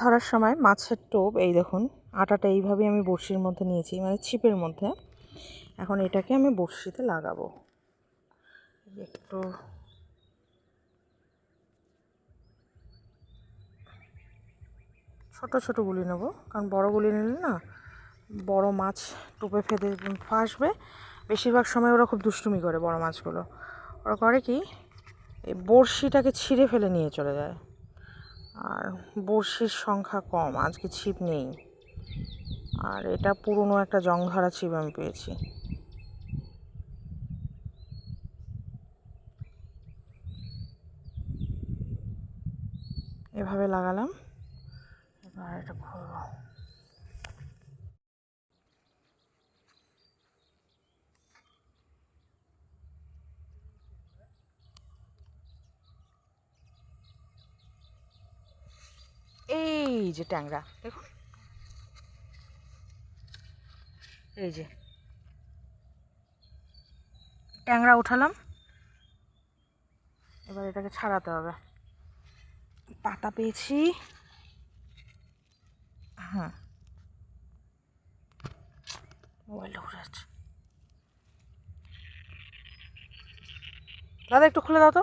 ধরার সময় মাছের টোপ, এই দেখুন, আটাটা এইভাবে আমি বড়শির মধ্যে নিয়েছি মানে ছিপের মধ্যে। এখন এটাকে আমি বড়শিতে লাগাবো। একটু ছোট ছোট গুলি নেব, কারণ বড় গুলি নিলে না বড় মাছ টোপে ফেদে ফাঁসবে। বেশিরভাগ সময় ওরা খুব দুষ্টুমি করে বড় মাছগুলো। ওরা করে কি, এই বড়শিটাকে ছিঁড়ে ফেলে নিয়ে চলে যায়। আর বড়শির সংখ্যা কম, আজকে ছিপ নেই। আর এটা পুরনো একটা জং ধরা ছিপ আমি পেয়েছি। এভাবে লাগালাম। এবার এটা খুলবো। এই যে ট্যাংরা, দেখুন। এই যে। ট্যাংরা উঠালাম। এবার এটাকে ছাড়াতে হবে। পাতা পেয়েছি। হ্যাঁ। দাদা, একটু খুলে দাও তো।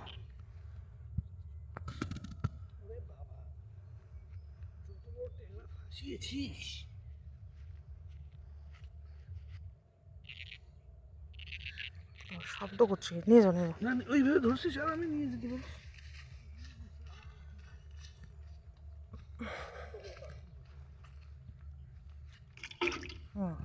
see শব্দ করছে। নিয়ে যাও নিয়ে না ওইভাবে ধরছিস আর আমি নিয়ে যেতে পারি হুম।